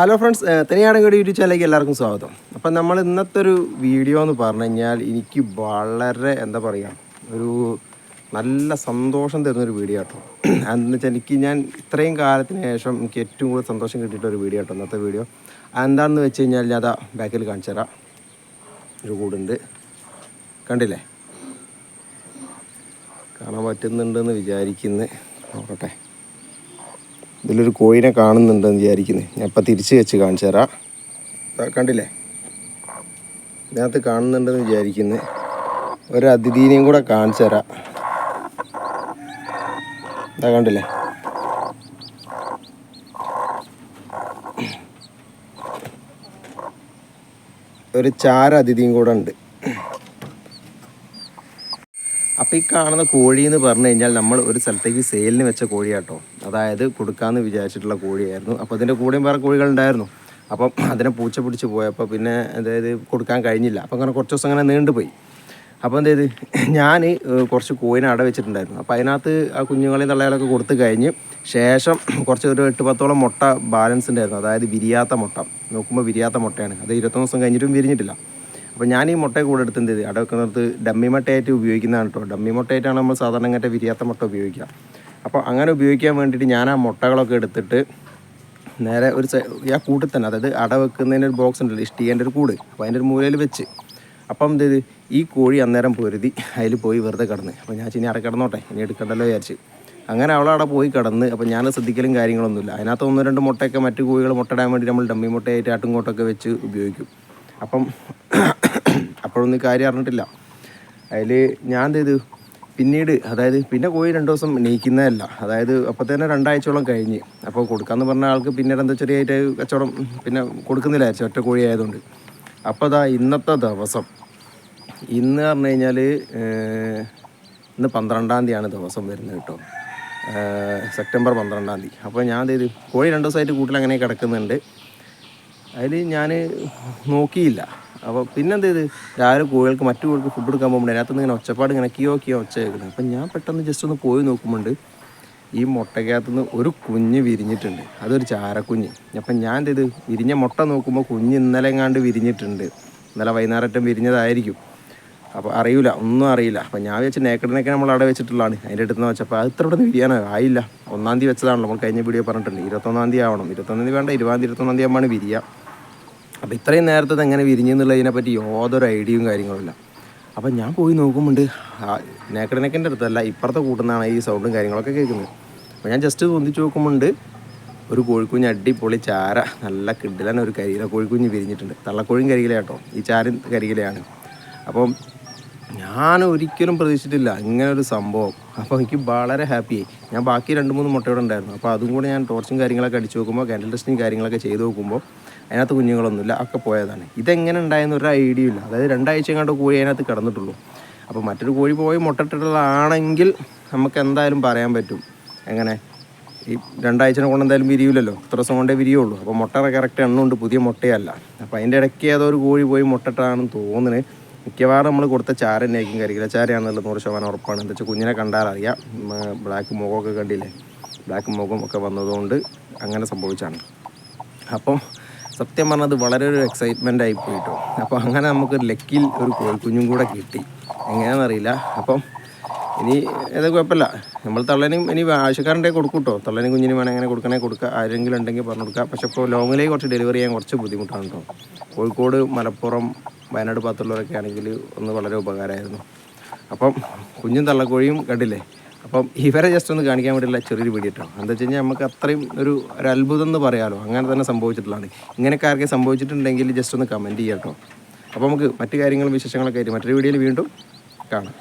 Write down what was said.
Hello friends തനിയാടങ്കടി YouTube ചാനലിലേക്ക് എല്ലാവർക്കും സ്വാഗതം. അപ്പം നമ്മൾ ഇന്നത്തെ ഒരു വീഡിയോ എന്ന് പറഞ്ഞു കഴിഞ്ഞാൽ എനിക്ക് വളരെ എന്താ പറയുക ഒരു നല്ല സന്തോഷം തരുന്നൊരു വീഡിയോ കേട്ടോ അതെന്ന് വെച്ചാൽ എനിക്ക് ഞാൻ ഇത്രയും കാലത്തിന് ശേഷം എനിക്ക് ഏറ്റവും കൂടുതൽ സന്തോഷം കിട്ടിയിട്ടൊരു വീഡിയോ കേട്ടോ ഇന്നത്തെ വീഡിയോ എന്താണെന്ന് വെച്ച് കഴിഞ്ഞാൽ ഞാൻ അതാ ബാക്കിൽ കാണിച്ചു തരാം. ഒരു കൂടുണ്ട്. കണ്ടില്ലേ? കാണാൻ പറ്റുന്നുണ്ടെന്ന് വിചാരിക്കുന്നു. നോക്കട്ടെ. ഇതിലൊരു കോഴിനെ കാണുന്നുണ്ടെന്ന് വിചാരിക്കുന്നു. ഞാൻ ഇപ്പം തിരിച്ച് വെച്ച് കാണിച്ചു തരാം. കണ്ടില്ലേ? ഇതിനകത്ത് കാണുന്നുണ്ടെന്ന് വിചാരിക്കുന്നു. ഒരു അതിഥീനെയും കൂടെ കാണിച്ചു തരാം. ഇതാ കണ്ടില്ലേ? ഒരു ചാര അതിഥിയും കൂടെ ഉണ്ട്. അപ്പോൾ ഈ കാണുന്ന കോഴി എന്ന് പറഞ്ഞു കഴിഞ്ഞാൽ നമ്മൾ ഒരു സ്ഥലത്തേക്ക് സെയിലിന് വെച്ച കോഴിയാട്ടോ. അതായത് കൊടുക്കാമെന്ന് വിചാരിച്ചിട്ടുള്ള കോഴിയായിരുന്നു. അപ്പോൾ അതിന്റെ കൂടെയും വേറെ കോഴികളുണ്ടായിരുന്നു. അപ്പം അതിനെ പൂച്ച പിടിച്ച് പോയപ്പോൾ പിന്നെ അതായത് കൊടുക്കാൻ കഴിഞ്ഞില്ല. അപ്പോൾ അങ്ങനെ കുറച്ച് ദിവസം അങ്ങനെ നീണ്ടുപോയി. അപ്പോൾ എന്ത് ഞാൻ കുറച്ച് കോഴിനെ അട വെച്ചിട്ടുണ്ടായിരുന്നു. അപ്പോൾ അതിനകത്ത് ആ കുഞ്ഞുങ്ങളെയും തള്ളകളൊക്കെ കൊടുത്തു കഴിഞ്ഞ് ശേഷം കുറച്ച് ഒരു എട്ട് പത്തോളം മുട്ട ബാലൻസ് ഉണ്ടായിരുന്നു. അതായത് വിരിയാത്ത മുട്ട. നോക്കുമ്പോൾ വിരിയാത്ത മുട്ടയാണ്. അത് ഇരുപത്തൊന്ന് ദിവസം കഴിഞ്ഞിട്ടും വിരിഞ്ഞിട്ടില്ല. അപ്പോൾ ഞാൻ ഈ മുട്ട കൂടെ എടുത്ത് എന്ത് ചെയ്ത് അട വെക്കുന്നിടത്ത് ഡമ്മി മുട്ടയായിട്ട് ഉപയോഗിക്കുന്നതാണ് കേട്ടോ ഡമ്മി മുട്ടയായിട്ടാണ് നമ്മൾ സാധാരണ ഇങ്ങനത്തെ വിരിയാത്ത മുട്ട ഉപയോഗിക്കുക. അപ്പോൾ അങ്ങനെ ഉപയോഗിക്കാൻ വേണ്ടിയിട്ട് ഞാൻ ആ മുട്ടകളൊക്കെ എടുത്തിട്ട് നേരെ ഒരു ആ കൂട്ടിൽ തന്നെ അതായത് അട വെക്കുന്നതിന്റെ ഒരു ബോക്സ് ഉണ്ടല്ലോ ഇഷ്ടികേന്റെ ഒരു കൂട് അപ്പോൾ അതിന്റെ ഒരു മൂലയിൽ വെച്ച്. അപ്പം എന്ത് ചെയ്ത് ഈ കോഴി അന്നേരം പൊരുതി അതിൽ പോയി വെറുതെ കിടന്ന്. അപ്പോൾ ഞാൻ ഇനി അവിടെ കിടന്നോട്ടെ ഇനി എടുക്കണ്ടല്ലോ വിചാരിച്ച്. അങ്ങനെ അവളെ അവിടെ പോയി കിടന്ന് അപ്പോൾ ഞാൻ ശ്രദ്ധിക്കലും കാര്യങ്ങളൊന്നുമില്ല. അതിനകത്ത് ഒന്ന് രണ്ട് മുട്ടയൊക്കെ മറ്റു കോഴികൾ മുട്ടയിടാൻ വേണ്ടി നമ്മൾ ഡമ്മി മുട്ടയായിട്ട് ആട്ടും കൂട്ടൊക്കെ വെച്ച് ഉപയോഗിക്കും. അപ്പം അപ്പോഴൊന്നും കാര്യം അറിഞ്ഞിട്ടില്ല. അതിൽ ഞാൻ എന്ത് ചെയ്തു? പിന്നീട് അതായത് പിന്നെ കോഴി രണ്ട് ദിവസം നീക്കുന്നതല്ല. അതായത് അപ്പോൾ തന്നെ രണ്ടാഴ്ചയോളം കഴിഞ്ഞ്. അപ്പോൾ കൊടുക്കാമെന്ന് പറഞ്ഞ ആൾക്ക് പിന്നീട് എന്താ ചെറിയായിട്ട് കച്ചവടം പിന്നെ കൊടുക്കുന്നില്ല വിചാരിച്ചു ഒറ്റ കോഴി ആയതുകൊണ്ട്. അപ്പോൾ അതാ ഇന്നത്തെ ദിവസം. ഇന്ന് പറഞ്ഞു കഴിഞ്ഞാൽ ഇന്ന് പന്ത്രണ്ടാം തീയതിയാണ് ദിവസം വരുന്നത് കേട്ടോ. സെപ്റ്റംബർ പന്ത്രണ്ടാം തീയതി. അപ്പോൾ ഞാൻ എന്ത് ചെയ്തു? കോഴി രണ്ട് ദിവസമായിട്ട് കൂട്ടിൽ അങ്ങനെ കിടക്കുന്നുണ്ട്. അതിൽ ഞാൻ നോക്കിയില്ല. അപ്പോൾ പിന്നെ എന്ത് ചെയ്ത്? രാവിലെ കോഴികൾക്ക് മറ്റു കോഴികൾക്ക് ഫുഡ് എടുക്കാൻ പോകുമ്പോൾ അതിനകത്ത് ഇങ്ങനെ ഒച്ചപ്പാട് ഇങ്ങനെ കിയോ കിയോ ഒച്ച കേൾക്കുന്നത് അപ്പം ഞാൻ പെട്ടെന്ന് ജസ്റ്റ് ഒന്ന് പോയി നോക്കുമ്പോണ്ട് ഈ മുട്ടയ്ക്കകത്ത് നിന്ന് ഒരു കുഞ്ഞ് വിരിഞ്ഞിട്ടുണ്ട്. അതൊരു ചാരക്കുഞ്ഞ്. അപ്പം ഞാൻ എന്ത് ചെയ്ത്? വിരിഞ്ഞ മുട്ട നോക്കുമ്പോൾ കുഞ്ഞ് ഇന്നലെ എങ്ങാണ്ട് വിരിഞ്ഞിട്ടുണ്ട്. ഇന്നലെ വൈകുന്നേരം വിരിഞ്ഞതായിരിക്കും. അപ്പോൾ അറിയില്ല ഒന്നും അറിയില്ല. അപ്പോൾ ഞാൻ വെച്ച് നേക്കടിനൊക്കെ നമ്മൾ അവിടെ വെച്ചിട്ടുള്ളതാണ്. അതിന്റെ അടുത്ത് നിന്ന് വെച്ചപ്പോൾ അത് ഇത്ര ഇവിടെ വിരിയാനോ? ആയില്ല. ഒന്നാം തീയതി വെച്ചതാണല്ലോ. നമ്മൾ കഴിഞ്ഞ വീഡിയോ പറഞ്ഞിട്ടുണ്ട്. ഇരുപത്തൊന്നാം തീയതി ആവണം. ഇരുപത്തൊന്നാം തീയതി വേണ്ട ഇരുപതാം തീയതി ഇരുപത്തൊന്നാം തീയതി ആകുമ്പോൾ വിരിയുക അപ്പോൾ ഇത്രയും നേരത്തെ എങ്ങനെ വിരിഞ്ഞെന്നുള്ളതിനെ പറ്റി യാതൊരു ഐഡിയയും കാര്യങ്ങളുമില്ല അപ്പോൾ ഞാൻ പോയി നോക്കുമ്പോണ്ട്. നേക്കടിനൊക്കെന്റെ അടുത്തല്ല ഇപ്പുറത്തെ കൂട്ടുന്നതാണ് ഈ സൗണ്ടും കാര്യങ്ങളൊക്കെ കേൾക്കുന്നത്. അപ്പോൾ ഞാൻ ജസ്റ്റ് തോന്നിച്ച് നോക്കുമ്പോണ്ട്. ഒരു കോഴിക്കുഞ്ഞ് അടിപൊളി ചാര നല്ല കിഡിലാണ് ഒരു കരിയില കോഴിക്കുഞ്ഞ് വിരിഞ്ഞിട്ടുണ്ട്. തള്ളക്കോഴിയും കരികില കേട്ടോ ഈ ചാരൻ കരിയിലയാണ്. അപ്പം ഞാൻ ഒരിക്കലും പ്രതീക്ഷിച്ചിട്ടില്ല. ഇങ്ങനെ ഒരു സംഭവം. അപ്പോൾ എനിക്ക് വളരെ ഹാപ്പിയായി ഞാൻ ബാക്കി രണ്ട് മൂന്ന് മുട്ടയോടെ ഉണ്ടായിരുന്നു. അപ്പോൾ അതും കൂടെ ഞാൻ ടോർച്ചും കാര്യങ്ങളൊക്കെ അടിച്ച് നോക്കുമ്പോൾ കാൻഡിൽ ടെസ്റ്റിങ് കാര്യങ്ങളൊക്കെ ചെയ്തു നോക്കുമ്പോൾ അതിനകത്ത് കുഞ്ഞുങ്ങളൊന്നുമില്ല. ഒക്കെ പോയതാണ്. ഇതെങ്ങനെ ഉണ്ടായെന്ന് ഒരു ഐഡിയ ഇല്ല. അതായത് രണ്ടാഴ്ച കണ്ട് കോഴി അതിനകത്ത് കിടന്നിട്ടുള്ളൂ. അപ്പോൾ മറ്റൊരു കോഴി പോയി മുട്ടട്ടിട്ടുള്ളതാണെങ്കിൽ നമുക്ക് എന്തായാലും പറയാൻ പറ്റും. എങ്ങനെ? ഈ രണ്ടാഴ്ചനെ കൊണ്ട് എന്തായാലും വിരിയില്ലല്ലോ ഇത്ര ദിവസം കൊണ്ടേ വിരിയുള്ളൂ. അപ്പോൾ മുട്ട കറക്റ്റ് എണ്ണമുണ്ട് പുതിയ മുട്ടയല്ല. അപ്പോൾ അതിന്റെ ഇടയ്ക്ക് ഏതോ ഒരു കോഴി പോയി മുട്ടട്ടാണെന്ന് തോന്നുന്നത് മിക്കവാറും നമ്മൾ കൊടുത്ത ചാര തന്നെയായിരിക്കും കരികില ചാരയാണെന്നുള്ള നൂറ് ശതമാനം ഉറപ്പാണ്. എന്താ വെച്ചാൽ കുഞ്ഞിനെ കണ്ടാൽ അറിയാം ബ്ലാക്ക് മുഖമൊക്കെ കണ്ടില്ലേ? ബ്ലാക്ക് മുഖം ഒക്കെ വന്നതുകൊണ്ട് അങ്ങനെ സംഭവിച്ചാണ്. അപ്പം സത്യം പറഞ്ഞത് വളരെ ഒരു എക്സൈറ്റ്മെന്റ് ആയി പോയിട്ടോ. അപ്പോൾ അങ്ങനെ നമുക്ക് ലക്കിൽ ഒരു കോഴിക്കുഞ്ഞും കൂടെ കിട്ടി. എങ്ങനെയാണെന്നറിയില്ല. അപ്പം ഇനി ഏതാ കുഴപ്പമില്ല. നമ്മൾ തള്ളനും ഇനി ആവശ്യക്കാരന്റെ കൊടുക്കും കേട്ടോ തള്ളനും കുഞ്ഞിനും വേണം അങ്ങനെ കൊടുക്കണേ കൊടുക്കുക ആരെങ്കിലും ഉണ്ടെങ്കിൽ പറഞ്ഞു കൊടുക്കുക പക്ഷേ ഇപ്പോൾ ലോങ്ങിലേക്ക് കുറച്ച് ഡെലിവറി ചെയ്യാൻ കുറച്ച് ബുദ്ധിമുട്ടാണ് കേട്ടോ. കോഴിക്കോട് മലപ്പുറം വയനാട് ഭാഗത്തുള്ളവരൊക്കെ ആണെങ്കിൽ ഒന്ന് വളരെ ഉപകാരമായിരുന്നു. അപ്പം കുഞ്ഞും തള്ളക്കോഴിയും കണ്ടില്ലേ? അപ്പം ഇവരെ ജസ്റ്റ് ഒന്ന് കാണിക്കാൻ വേണ്ടിയുള്ള ചെറിയൊരു വീഡിയോ എന്താ വെച്ച് കഴിഞ്ഞാൽ നമുക്ക് അത്രയും ഒരു ഒരു അത്ഭുതം എന്ന് പറയാമല്ലോ അങ്ങനെ തന്നെ സംഭവിച്ചിട്ടുള്ളതാണ്. ഇങ്ങനെയൊക്കെ ആർക്കെ സംഭവിച്ചിട്ടുണ്ടെങ്കിൽ ജസ്റ്റ് ഒന്ന് കമന്റ് ചെയ്യാം കേട്ടോ അപ്പോൾ നമുക്ക് മറ്റു കാര്യങ്ങളും വിശേഷങ്ങളൊക്കെ ആയിട്ട് മറ്റൊരു വീഡിയോയിൽ വീണ്ടും കാണാം.